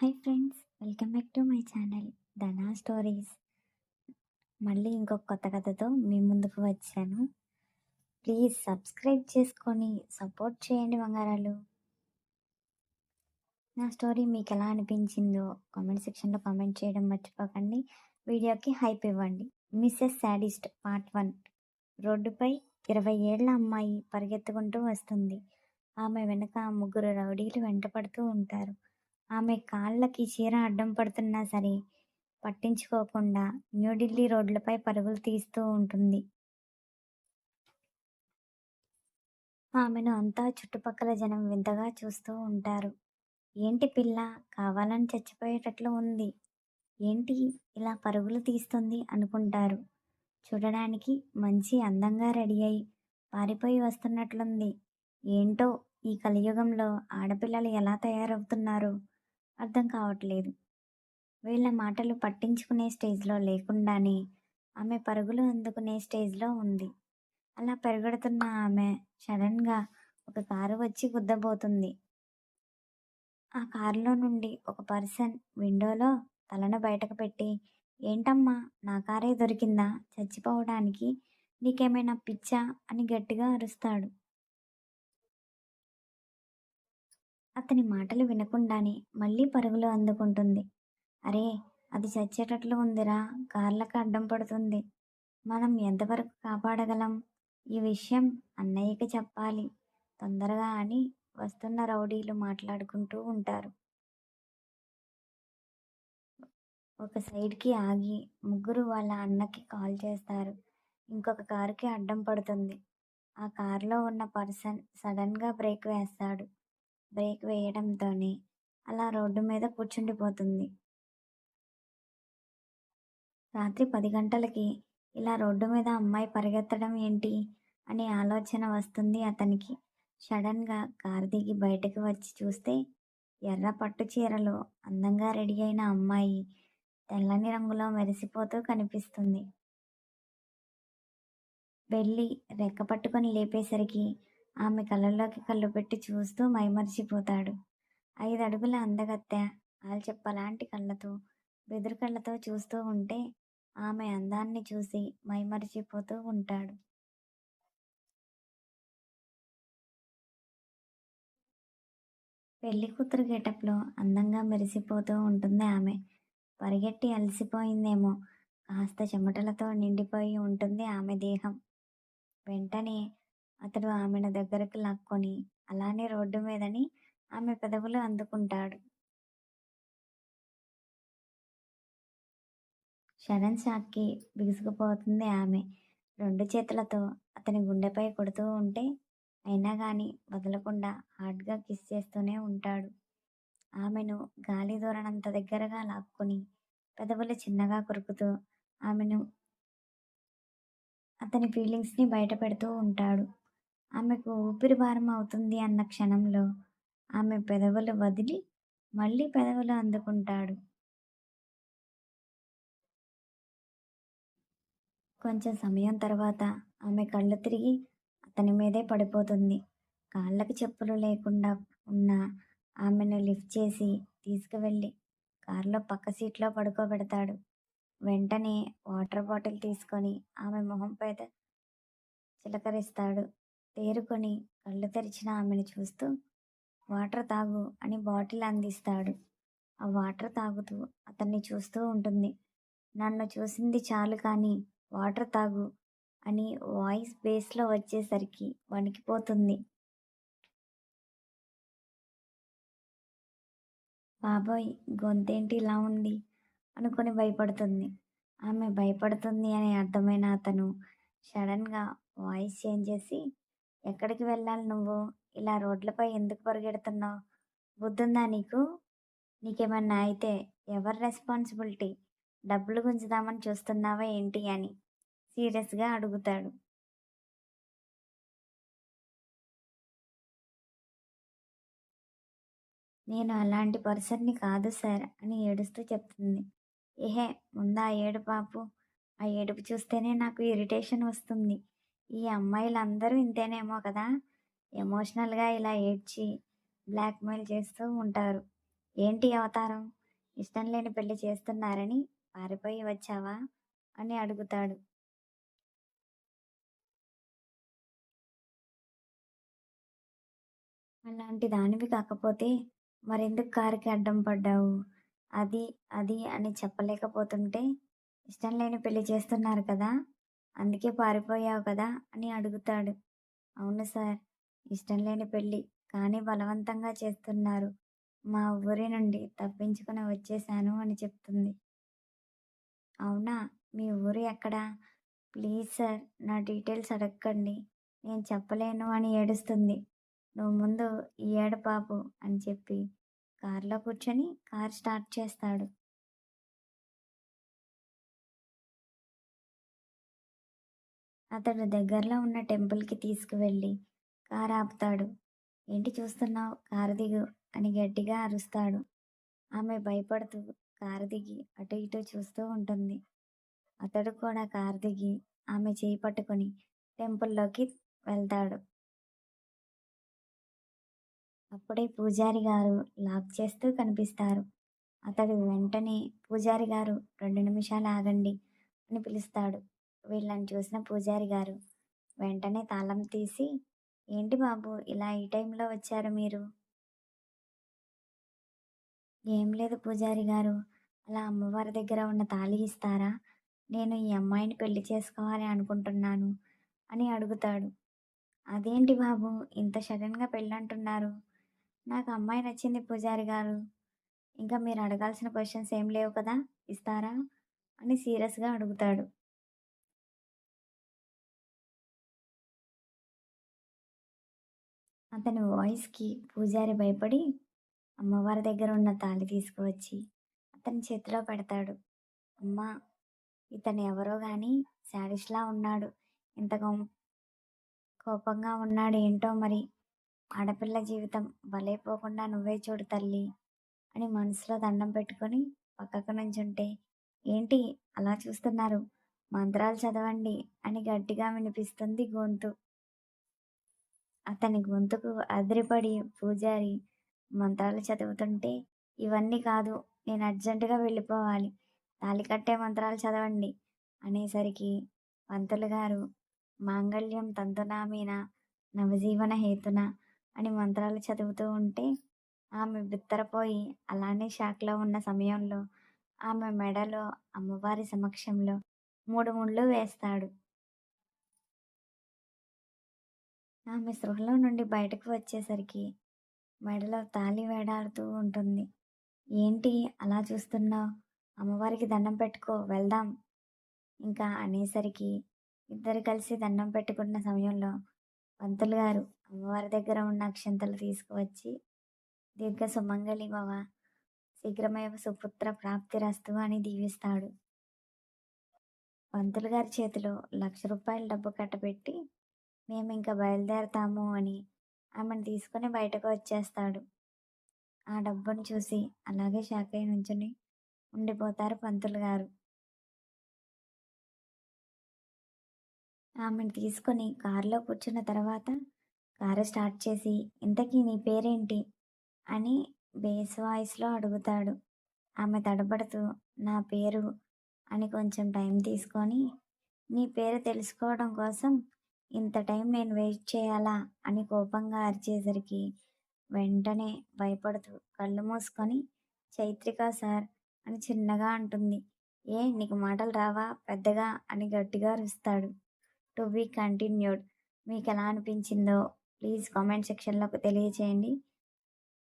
Hi friends welcome back to my channel Dhana stories. మళ్ళీ ఇంకొక కొత్త కథతో మీ ముందుకు వచ్చాను. ప్లీజ్ సబ్స్క్రైబ్ చేసుకొని సపోర్ట్ చేయండి బంగారాలు. నా స్టోరీ మీకు ఎలా అనిపించిందో కామెంట్ సెక్షన్లో కామెంట్ చేయడం మర్చిపోకండి. వీడియోకి హైప్ ఇవ్వండి. Mrs sadist part one. రోడ్డుపై ఇరవై ఏళ్ళ అమ్మాయి పరిగెత్తుకుంటూ వస్తుంది. ఆమె వెనుక ముగ్గురు రౌడీలు వెంటపడుతూ ఉంటారు. ఆమె కాళ్ళకి చీర అడ్డం పడుతున్నా సరే పట్టించుకోకుండా న్యూఢిల్లీ రోడ్లపై పరుగులు తీస్తూ ఉంటుంది. ఆమెను అంతా చుట్టుపక్కల జనం వింతగా చూస్తూ ఉంటారు. ఏంటి పిల్ల కావాలని చచ్చిపోయేటట్లు ఉంది. ఏంటి ఇలా పరుగులు తీస్తుంది? అనుకుంటారు. చూడడానికి మంచి అందంగా రెడీ అయి పారిపోయి వస్తున్నట్లుంది. ఏంటో ఈ కలియుగంలో ఆడపిల్లలు ఎలా తయారవుతున్నారు? అర్థం కావట్లేదు. వీళ్ళ మాటలు పట్టించుకునే స్టేజ్లో లేకుండానే ఆమె పరుగులు అందుకునే స్టేజ్లో ఉంది. అలా పెరగడుతున్న ఆమె సడన్గా ఒక కారు వచ్చి గుద్దబోతుంది. ఆ కారులో నుండి ఒక పర్సన్ విండోలో తలను బయటకు పెట్టి ఏంటమ్మా నా కారే దొరికిందా? చచ్చిపోవడానికి నీకేమైనా పిచ్చా? అని గట్టిగా అరుస్తాడు. అతని మాటలు వినకుండానే మళ్ళీ పరుగులు అందుకుంటుంది. అరే అది చచ్చేటట్లు ఉందిరా. కార్లకు అడ్డం పడుతుంది. మనం ఎంతవరకు కాపాడగలం? ఈ విషయం అన్నయ్యకి చెప్పాలి. తొందరగా అని వస్తున్న రౌడీలు మాట్లాడుకుంటూ ఉంటారు. ఒక సైడ్కి ఆగి ముగ్గురు వాళ్ళ అన్నకి కాల్ చేస్తారు. ఇంకొక కారుకి అడ్డం పడుతుంది. ఆ కారులో ఉన్న పర్సన్ సడన్గా బ్రేక్ వేస్తాడు. బ్రేక్ వేయడంతోనే అలా రోడ్డు మీద కూర్చుండిపోతుంది. రాత్రి పది గంటలకి ఇలా రోడ్డు మీద అమ్మాయి పరిగెత్తడం ఏంటి అనే ఆలోచన వస్తుంది అతనికి. సడన్గా కారు దిగి బయటకు వచ్చి చూస్తే ఎర్ర పట్టు చీరలో అందంగా రెడీ అయిన అమ్మాయి తెల్లని రంగులో మెరిసిపోతూ కనిపిస్తుంది. వెళ్ళి రెక్క పట్టుకొని లేపేసరికి ఆమె కళ్ళల్లోకి కళ్ళు పెట్టి చూస్తూ మైమరిచిపోతాడు. ఐదు అడుగుల అందగత్తె ఆల్చెప్పలాంటి కళ్ళతో బెదురు కళ్ళతో చూస్తూ ఉంటే ఆమె అందాన్ని చూసి మైమరిచిపోతూ ఉంటాడు. పెళ్ళి కూతురు గెటప్లో అందంగా మెరిసిపోతూ ఉంటుంది ఆమె. పరిగెట్టి అలసిపోయిందేమో కాస్త చెమటలతో నిండిపోయి ఉంటుంది ఆమె దేహం. వెంటనే అతడు ఆమెను దగ్గరకు లాక్కొని అలానే రోడ్డు మీదని ఆమె పెదవులు అందుకుంటాడు. శరణ్ షాక్కి బిగుసుకుపోతుంది ఆమె. రెండు చేతులతో అతని గుండెపై కొడుతూ ఉంటే అయినా కానీ వదలకుండా హార్డ్గా కిస్ చేస్తూనే ఉంటాడు. ఆమెను గాలి దూరనంత దగ్గరగా లాక్కొని పెదవులు చిన్నగా కొరుకుతూ ఆమెను అతని ఫీలింగ్స్ని బయట పెడుతూ ఉంటాడు. ఆమెకు ఊపిరి భారం అవుతుంది అన్న క్షణంలో ఆమె పెదవులు వదిలి మళ్ళీ పెదవులు అందుకుంటాడు. కొంచెం సమయం తర్వాత ఆమె కళ్ళు తిరిగి అతని మీదే పడిపోతుంది. కాళ్ళకి చెప్పులు లేకుండా ఉన్న ఆమెను లిఫ్ట్ చేసి తీసుకువెళ్ళి కారులో పక్క సీట్లో పడుకోబెడతాడు. వెంటనే వాటర్ బాటిల్ తీసుకొని ఆమె మొహంపై చిలకరిస్తాడు. తేరుకొని కళ్ళు తెరిచిన ఆమెను చూస్తూ వాటర్ తాగు అని బాటిల్ అందిస్తాడు. ఆ వాటర్ తాగుతూ అతన్ని చూస్తూ ఉంటుంది. నన్ను చూసింది చాలు కానీ వాటర్ తాగు అని వాయిస్ బేస్లో వచ్చేసరికి వణికిపోతుంది. బాబోయ్ గొంతేంటి ఇలా ఉంది? అనుకొని భయపడుతుంది. ఆమె భయపడుతుంది అని అర్థమైన అతను సడన్గా వాయిస్ చేంజ్ చేసి ఎక్కడికి వెళ్ళాలి నువ్వు? ఇలా రోడ్లపై ఎందుకు పరిగెడుతున్నావు? బుద్ధుందా నీకు? నీకేమన్నా అయితే ఎవరి రెస్పాన్సిబిలిటీ? డబ్బులు గుంజుదామని చూస్తున్నావా ఏంటి అని సీరియస్గా అడుగుతాడు. నేను అలాంటి పర్సన్ని కాదు సార్ అని ఏడుస్తూ చెప్తుంది. ఏహే ముందా ఏడు పాపు ఆ ఏడుపు చూస్తేనే నాకు ఇరిటేషన్ వస్తుంది. ఈ అమ్మాయిలందరూ ఇంతేనేమో కదా! ఎమోషనల్గా ఇలా ఏడ్చి బ్లాక్మెయిల్ చేస్తూ ఉంటారు. ఏంటి అవతారం? ఇష్టం లేని పెళ్ళి చేస్తున్నారని పారిపోయి వచ్చావా? అని అడుగుతాడు. అలాంటి దానివి కాకపోతే మరెందుకు కారుకి అడ్డం పడ్డావు? అది అది అని చెప్పలేకపోతుంటే ఇష్టం లేని పెళ్ళి చేస్తున్నారు కదా! అందుకే పారిపోయావు కదా అని అడుగుతాడు. అవును సార్ ఇష్టం లేని పెళ్ళి కానీ బలవంతంగా చేస్తున్నారు. మా ఊరి నుండి తప్పించుకుని వచ్చేసాను అని చెప్తుంది. అవునా? మీ ఊరు ఎక్కడా? ప్లీజ్ సార్ నా డీటెయిల్స్ అడగండి. నేను చెప్పలేను అని ఏడుస్తుంది. నువ్వు ముందు ఈ ఏడు పాపు అని చెప్పి కారులో కూర్చొని కార్ స్టార్ట్ చేస్తాడు. అతడు దగ్గరలో ఉన్న టెంపుల్కి తీసుకువెళ్ళి కారు ఆపుతాడు ఏంటి చూస్తున్నావు? కారు దిగు అని గట్టిగా అరుస్తాడు. ఆమె భయపడుతూ కారు దిగి అటు ఇటు చూస్తూ ఉంటుంది. అతడు కూడా కారు దిగి ఆమె చేయి పట్టుకొని టెంపుల్లోకి వెళ్తాడు. అప్పుడే పూజారి గారు లాక్ చేస్తూ కనిపిస్తారు. అతడు వెంటనే పూజారి గారు రెండు నిమిషాలు ఆగండి అని పిలుస్తాడు. వీళ్ళని చూసిన పూజారి గారు వెంటనే తాళం తీసి ఏంటి బాబు ఇలా ఈ టైంలో వచ్చారు మీరు? ఏం లేదు పూజారి గారు అలా అమ్మవారి దగ్గర ఉన్న తాళి ఇస్తారా? నేను ఈ అమ్మాయిని పెళ్ళి చేసుకోవాలి అనుకుంటున్నాను అని అడుగుతాడు. అదేంటి బాబు ఇంత సడన్గా పెళ్ళి అంటున్నారు నాకు అమ్మాయి నచ్చింది పూజారి గారు. ఇంకా మీరు అడగాల్సిన క్వశ్చన్స్ ఏం లేవు కదా ఇస్తారా? అని సీరియస్గా అడుగుతాడు. అతని వాయిస్కి పూజారి భయపడి అమ్మవారి దగ్గర ఉన్న తాళి తీసుకువచ్చి అతని చేతిలో పెడతాడు. అమ్మా ఇతను ఎవరో కానీ శాడిష్లా ఉన్నాడు. ఇంతగా కోపంగా ఉన్నాడు ఏంటో మరి? ఆడపిల్ల జీవితం బలైపోకుండా నువ్వే చూడు తల్లి అని మనసులో దండం పెట్టుకొని పక్కకు నుంచుంటే ఏంటి అలా చూస్తున్నారు? మంత్రాలు చదవండి అని గట్టిగా వినిపిస్తుంది గొంతు. అతని గొంతుకు అదిరిపడి పూజారి మంత్రాలు చదువుతుంటే ఇవన్నీ కాదు నేను అర్జెంటుగా వెళ్ళిపోవాలి. తాలి కట్టే మంత్రాలు చదవండి అనేసరికి పంతులు గారు మాంగళ్యం తంతునామీన నవజీవన హేతున అని మంత్రాలు చదువుతూ ఉంటే ఆమె బిత్తరపోయి అలానే షాక్లో ఉన్న సమయంలో ఆమె మెడలో అమ్మవారి సమక్షంలో మూడు ముళ్ళు వేస్తాడు. ఆమె సృహలో నుండి బయటకు వచ్చేసరికి మెడలో తాళి వేడాడుతూ ఉంటుంది. ఏంటి అలా చూస్తున్నావు? అమ్మవారికి దండం పెట్టుకో వెళ్దాం. ఇంకా అనేసరికి ఇద్దరు కలిసి దండం పెట్టుకున్న సమయంలో పంతులు గారు అమ్మవారి దగ్గర ఉన్న అక్షంతలు తీసుకువచ్చి దీర్ఘ సుమంగళి భవ శీఘ్రమేవ సుపుత్ర ప్రాప్తిరస్తు అని దీవిస్తాడు. పంతులు గారి చేతిలో లక్ష రూపాయల డబ్బు కట్టబెట్టి మేము ఇంకా బయలుదేరతాము అని ఆమెను తీసుకుని బయటకు వచ్చేస్తాడు. ఆ డబ్బును చూసి అలాగే షాక్ అయి నుంచుని ఉండిపోతారు పంతులు గారు. ఆమెను తీసుకొని కారులో కూర్చున్న తర్వాత కారు స్టార్ట్ చేసి ఇంతకీ నీ పేరేంటి? అని బేస్ వాయిస్లో అడుగుతాడు. ఆమె తడబడుతూ నా పేరు అని కొంచెం టైం తీసుకొని నీ పేరు తెలుసుకోవడం కోసం ఇంత టైం నేను వెయిట్ చేయాలా? అని కోపంగా అరిచేసరికి వెంటనే భయపడుతూ కళ్ళు మూసుకొని చైత్రిక సార్ అని చిన్నగా అంటుంది. ఏ నీకు మాటలు రావా? పెద్దగా అని గట్టిగా అరుస్తాడు. To be continued. మీకు ఎలా అనిపించిందో ప్లీజ్ కామెంట్ సెక్షన్లో తెలియచేయండి.